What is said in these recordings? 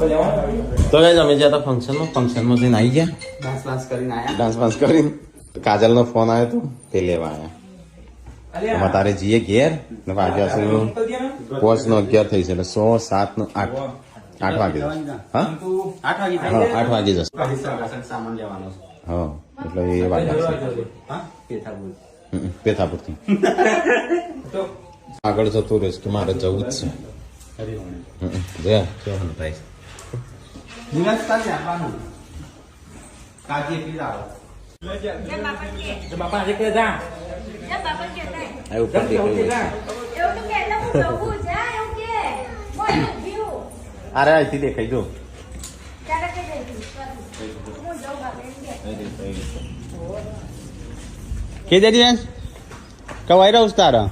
તો કઈ અમે જ્યાં હતા ફંક્શનમાં ફંક્શનમાં જઈને આવી ગયા. ડાન્સ વાન્સ કરીને આવ્યા ડાન્સ વાન્સ કરીને. કાજલનો ફોન આવ્યો તો તે લેવા આવ્યા તારે જઈએ ઘેર ને વાગ્યા છે પોચ નો અગિયાર થઈ છે એટલે સો સાત નો આઠ. આઠ વાગે જશે. હા? આઠ વાગે હા આઠ વાગે જશે. સામાન લેવાનો હા એટલે એ વાગ્યા છે. પેથાપુરથી. આગળ જતું રહીશ કે મારે જવું જ છે. હમ, કેવાનું થાય છે દિવસ તારે આપવાનું કાજી આવે બાપા આજે કે જા આ ઉપર દેખાયું. અરે, અહીંથી દેખાઈ જો કે બેન? કવાઈ રહું તારા?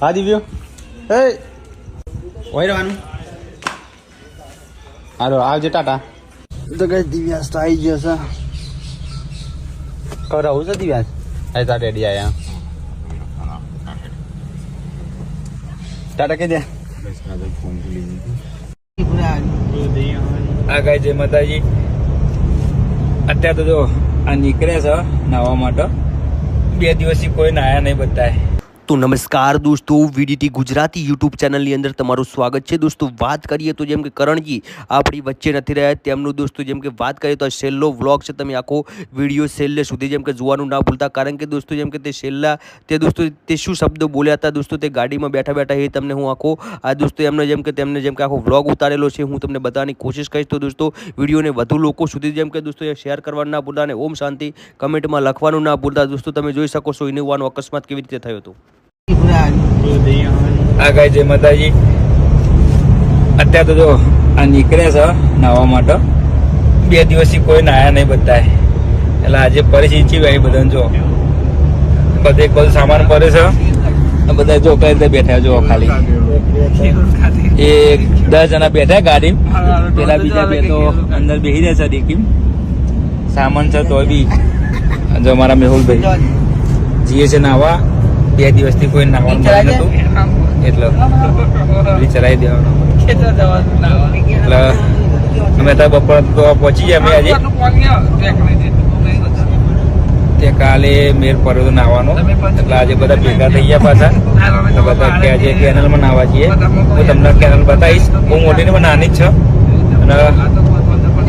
હા, દિવ્યો. એ રહેવાનું હાલો આવજે ટાટા. તો કઈ દિવ્યાસ તો આવી ગયો છે. કહું છે દિવ્યાસ આ તાર ડેડી આયા. ટાટા કે દે. આ ગાય જય માતાજી. અત્યારે તો જો આ નીકળે છે નાવા માટે. બે દિવસથી કોઈ નાયા નહીં બતાય તો નમસ્કાર દોસ્તો વીડીટી ગુજરાતી યુટ્યુબ ચેનલની અંદર તમારું સ્વાગત છે. દોસ્તો, વાત કરીએ તો જેમ કે કરણજી આપણી વચ્ચે નથી રહ્યા. તેમનું દોસ્તો, જેમ કે વાત કરીએ તો આ છેલ્લો વ્લોગ છે. તમે આખો વીડિયો છેલ્લે સુધી જેમ કે જોવાનું ના ભૂલતા. કારણ કે દોસ્તો, જેમ કે તે છેલ્લા, તે દોસ્તો, તે શું શબ્દો બોલ્યા હતા દોસ્તો? તે ગાડીમાં બેઠા બેઠા એ તમને હું આખો, આ દોસ્તો એમને જેમ કે તેમને જેમ કે આખો વ્લોગ ઉતારેલો છે. હું તમને બતાવવાની કોશિશ કરીશ. તો દોસ્તો વિડીયોને વધુ લોકો સુધી જેમ કે દોસ્તો શેર કરવાનું ના ભૂલતા અને ઓમ શાંતિ કમેન્ટમાં લખવાનું ના ભૂલતા. દોસ્તો, તમે જોઈ શકો છો ઇનોવાનો અકસ્માત કેવી રીતે થયો હતો. આ ગાય જય માતાજી. અત્યારે તો જો, આ નીકળે છે નાવા માટે. બે દિવસથી કોઈ નાયા નહીં બધા એટલે આજે પરિસ્થિતિ આવી બધાને જો. બધે કોઈ સામાન ભરે છે. બધા જો કઈ રીતે બેઠા જો ખાલી. એ દસ જણા બેઠા ગાડી. પેલા બીજા બે તો અંદર બેસી રહ્યા છે ડીકીમ સામાન છે તો બી. જો મારા મેહુલભાઈ. જીએ છે નાવા બે દિવસથી કોઈ નાવાનું મળ્યું નતું એટલે ચલાવી દેવાનો. એટલે અમે તો બપોર તો પહોંચી ગયા અમે આજે તે કાલે મેર પડ્યો નાવાનો એટલે આજે બધા ભેગા થઈ ગયા પાછા. બધા કે આજે કેનલમાં નાવા જઈએ. હું તમને કેનલ બતાવીશ. બહુ મોટી ને નાની જ છે. અને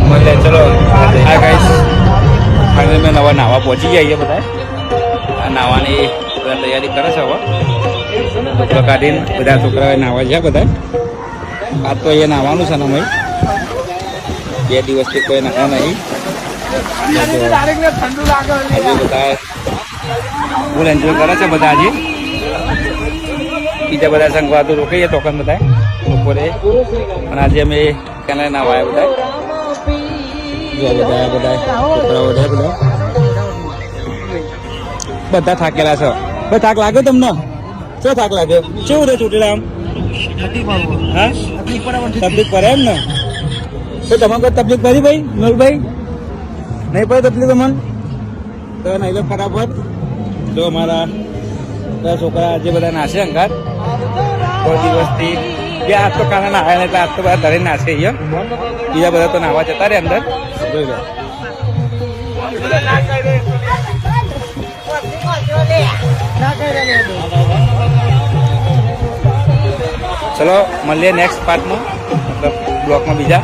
મને ચલો. આ ગાઈશ ફાઇનલ મેં નવા નાવા પહોંચી ગયા બધા નાવાની તૈયારી કરે છે હવે. કપડાં કાઢીને બધા છોકરાઓ નાવા છે બધા. આ તો અહીંયા નાવાનું છે ને બે દિવસથી કોઈ નાહ્યા નહીં. બધા ફૂલ એન્જોય કરે છે બધા આજે બીજા બધા સંગવાતો રોકાઈએ તોકન બધા બપોરે. પણ આજે અમે કેને નાવા આવ્યા બધા. જો બધા બધા છોકરાઓ બધા બધા. બધા થાકેલા છે. ભાઈ થાક લાગ્યો તમને? શું થાક લાગ્યો? કેવું રે છૂટી આમ? હા? તકલીફ પડે એમ ને? તો તમારે કોઈ તકલીફ પડી ભાઈ મેહુલભાઈ નહીં પડે તકલીફ તમને? તો નહીં લો ફટાફટ. જો અમારા બધા છોકરા જે બધા નાશે અંગાર કોઈ દિવસથી બે હાથ તો કાના નાહ્યા ને એટલે હાથ તો બધા ધરે નાશે અહીંયા બીજા બધા તો નાહવા જતા રે અંદર. જોઈ લો. ચલો મળીએ નેક્સ્ટ પાર્ટમાં મતલબ બ્લોકમાં બીજા.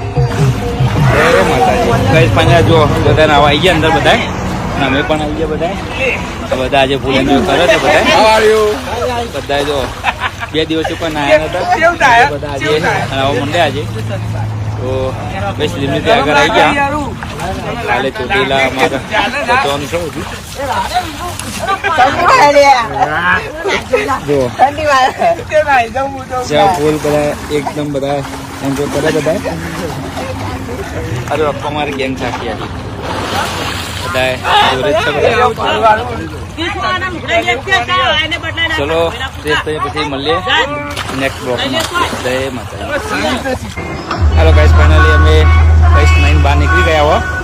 જય માતાજી. ગઈ પાંજા જો બધા નાવા આવી ગયા અંદર બધા અને અમે પણ આવી ગયા બધા તો બધા આજે ફૂલ એન્જોય કરે છે બધા બધા જો બે દિવસ ઉપર નાયા હતા બધા આજે આવો મંડે આજે. તો બસ ત્યાં આગળ આવી ગયા. કાલે ચોટીલા અમારે પહોંચવાનું છે જો જ્યાં ફૂલ બધા એકદમ બધા એન્જોય કરે બધા અરે અપ્પા મારી ગેંગ થાકી આવી ચલો પછી મળીએ નેક્સ્ટ બ્લોકમાં જય માતા હાલો ગાઈસ ફાઇનલી અમે ગાઈસ નાઈન બહાર નીકળી ગયા હો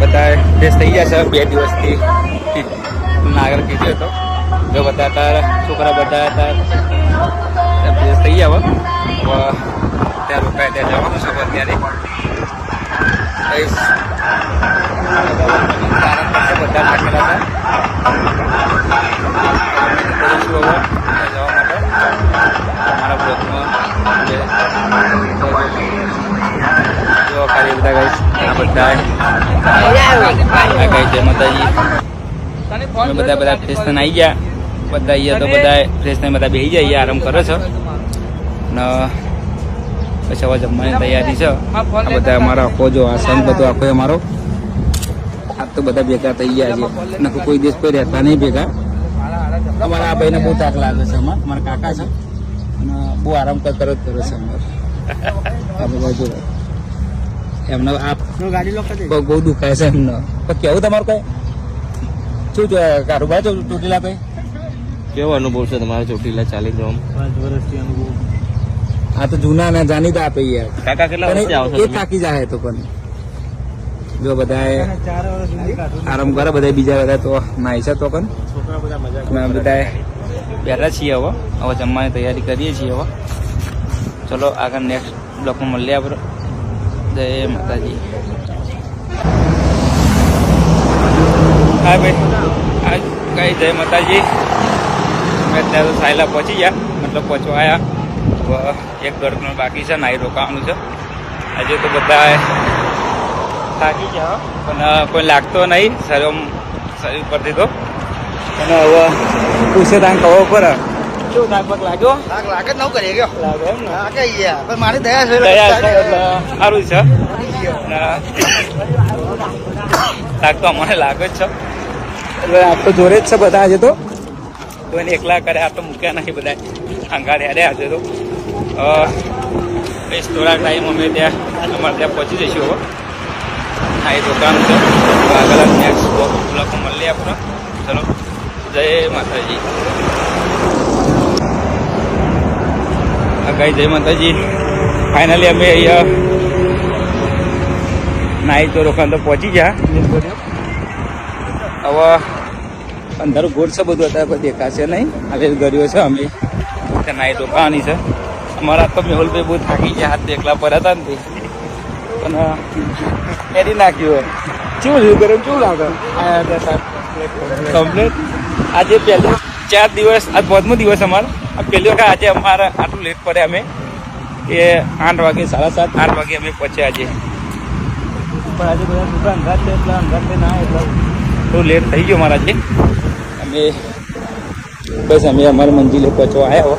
બધા ફ્રેશ થઈ ગયા છે બે દિવસથી. તમને આગળ કીધો હતો જો બધા હતા છોકરા બધા હતા ફ્રેશ થઈ ગયા હવે ત્યાં રોકાય, ત્યાં જવાનું છે અત્યારે. બધા નાખેલા હતા જવા માટે અમારા જે જો બધા ગાઈસ આ બધા આ ગઈ જય માતાજી. બધા બધા ફ્રેશ થઈને આવી ગયા. બધા અહીંયા તો બધા ફ્રેશ થઈને બધા બેસી જાય આરામ કરે છે. ને પછી હવે જમવાની તૈયારી છે. આ બધા અમારા આખો જો આ સંત બધો આખો અમારો. આ તો બધા ભેગા થઈ ગયા છે. નકર કોઈ દિવસ કોઈ રહેતા નહીં ભેગા. અમારા આ ભાઈને બહુ તાક લાગે છે અમારા. મારા કાકા છે. અને બહુ આરામ કર કરો જ કરે છે અમારે. આ બધા જો એમને આ ગાડી લોક કરી બહુ બહુ દુખાય છે એમને. પણ કેવું તમારું કઈ? શું છે કારોબાર તો ચોટીલા કઈ કેવો અનુભવ છે તમારે ચોટીલા ચાલી જવા પાંચ વર્ષથી અનુભવ. આ તો જૂના ને જાણીતા આપે યાર. કાકા કેટલા વર્ષથી આવો છો એ થાકી જાય તો પણ. જો કાઢું આરામ કરે બધા બીજા બધા તો નાય છે તો પણ. છોકરા બધા બેઠા છીએ હવે. હવે જમવાની તૈયારી કરીએ છીએ હવે. ચલો આગળ નેક્સ્ટ બ્લોકમાં મળીએ આપણે. જય માતાજી. હા ભાઈ આ કઈ જય માતાજી. અમે અત્યારે તો સાયલા પહોંચી ગયા, મતલબ પહોંચવા આવ્યા એક દોઢ બાકી છે નાઈ રોકાવાનું છે. હજુ તો બધા થાકી ગયા. પણ કોઈ લાગતો નહીં. શરીર શરીર પરથી તો. અને હવે પૂછે તાંગ કહો પર લાગ્યો? લાગે જ નવું કરી ગયો લાગે એમ ને. લાગે યાર પણ મારી દયા છે દયા છે એટલે સારું છે. અને તો અમને લાગે જ છે. એટલે આ તો જોરે જ છે બધા આજે તો. કોઈને એકલા કરે આ તો મૂક્યા નથી બધા. અંગાર અરે આજે તો. અ, બસ થોડાક ટાઈમ અમે ત્યાં અમારે ત્યાં પહોંચી જઈશું હવે. હા એ દુકાન છે. આગળ નેક્સ્ટ બ્લોકમાં મળીએ આપણે. ચલો. જય માતાજી આ ગાઈ જય માતાજી ફાઇનલી અમે અહીંયા નાઈ તો રોકાણ તો પહોંચી ગયા હવે અંદર ગોળ છે બધું અત્યારે કોઈ દેખાશે નહીં હવે ગરીઓ છે અમે ત્યાં નાઈ રોકાવાની છે અમારા તો મેહુલભાઈ બહુ થાકી ગયા હાથ એકલા પર હતા ને. પણ કેરી નાખ્યું કેવું થયું કર્યું કેવું લાગે કમ્પ્લેટ આજે પહેલું ચાર દિવસ આ પાંચમો દિવસ અમારો. આ પહેલી વખત આજે અમારે આટલું લેટ પડે અમે. કે આઠ વાગે સાડા સાત આઠ વાગે અમે પહોંચ્યા આજે. પણ આજે બધા છોકરા અંધાર છે એટલે અંધાર છે ના એટલે થોડું લેટ થઈ ગયો મારા આજે. અમે બસ અમે અમારા મંજિલે પહોંચવા આવ્યા હો.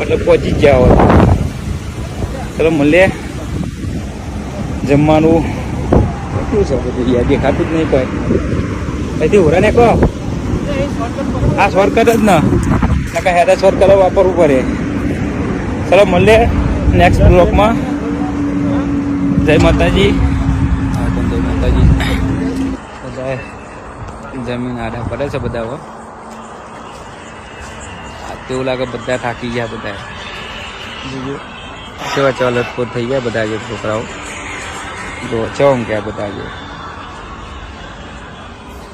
એટલે પહોંચી ગયા હો. ચલો મળીએ. જમવાનું. કેટલું છે બધું? યાર દેખાતું જ નહીં કોઈ. અહીંથી હોરા ને કહો. આ શોર્ટકટ જ ના. નકા હેડા શોર્ટકટ વાપરવું પડે. ચલો, મળીએ નેક્સ્ટ બ્લોકમાં જય માતાજી. જય માતાજી બધા જમીન આડા પડે છે બધા તેવું લાગે બધા થાકી ગયા બધા સેવા ચવા લટપટ થઈ ગયા બધા જે છોકરાઓ? જો ચમ ગયા બધા જે?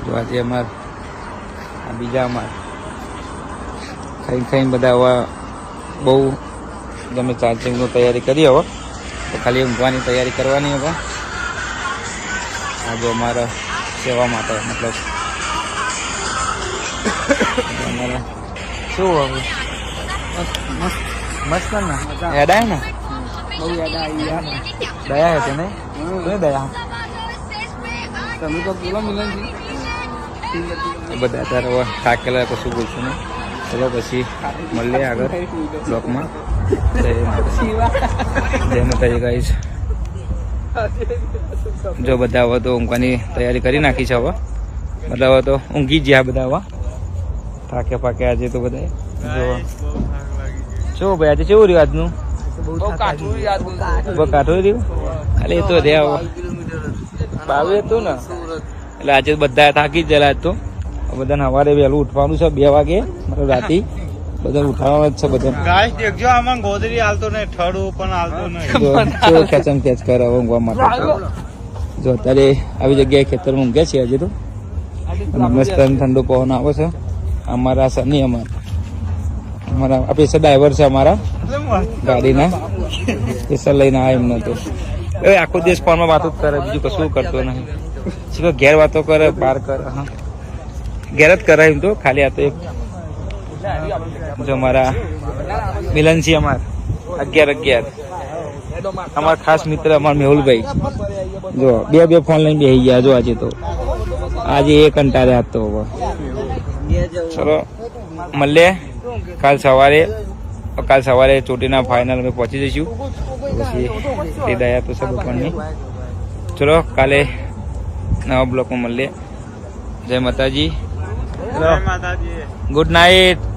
જો આજે અમાર આ બીજા અમાર ખાઈ ખાઈને બધા હવે બહુ તમે ચાર્જિંગની તૈયારી કરી હવે તો ખાલી ઊંઘવાની તૈયારી કરવાની હવે. આ જો અમારા સેવા માટે મતલબ અમારે શું હવે? મસ્ત ના? હેડાય ને? બહુ યાદ આવી યાર દયા હશે ને દયા? તમે તો બોલો મિલનજી એ બધા અત્યારે હવે થાકેલા કશું બોલશું નહીં. ચલો પછી મળીએ આગળ બ્લોકમાં. જય માતાજી. ગાઈશ જો બધા હવે તો ઊંઘવાની તૈયારી કરી નાખી છે હવે. મતલબ હવે તો ઊંઘી જ ગયા બધા હવે થાકે પાકે આજે તો બધા જો. શું ભાઈ આજે કેવું રહ્યું આજનું? કાઠું રહ્યું. ખાલી એ તો રહ્યા બાવી હતું ને. એટલે આજે બધા થાકી જ ગયેલા આજ તો. બધાને સવારે વહેલું ઉઠવાનું છે બે વાગે મતલબ રાતે. બધાને ઉઠાવવાનું જ છે બધા ગાય દેખજો આમાં ગોદરી હાલતો નહીં ઠડું પણ હાલતો નહીં. જો ખેંચમ ખેંચ કરે ઊંઘવા માટે. જો અત્યારે આવી જગ્યાએ ખેતરમાં ઊંઘે છે હજી તો. મસ્ત ઠંડો પવન આવે છે. અમારા સની અમાર. અમારા આ પેસર ડ્રાઈવર છે અમારા. ગાડીના. પેસર લઈને આ એમનો તો. એ આખો દિવસ ફોનમાં વાતો જ કરે બીજું કશું કરતો નહીં. શું ઘેર વાતો કરે, બહાર કરે, હા. ઘેર જ કરે એમ તો, ખાલી આ તો એક. જો અમારા મિલનસિંહ અમાર, અગિયાર અગિયાર. અમારા ખાસ મિત્ર અમારા મેહુલભાઈ. જો, બે બે ફોન લઈને બેસી ગયા, જો આજે તો. આજે એ કંટાળે હતો ચલો, મળીએ. કાલ સવારે કાલ સવારે ચોટીના ફાઇનલ અમે પહોંચી જઈશું. પછી તે દયા તો સબ ઉપરની. ચલો, કાલે નવા બ્લોકમાં મળીએ જય માતાજી ગુડ નાઇટ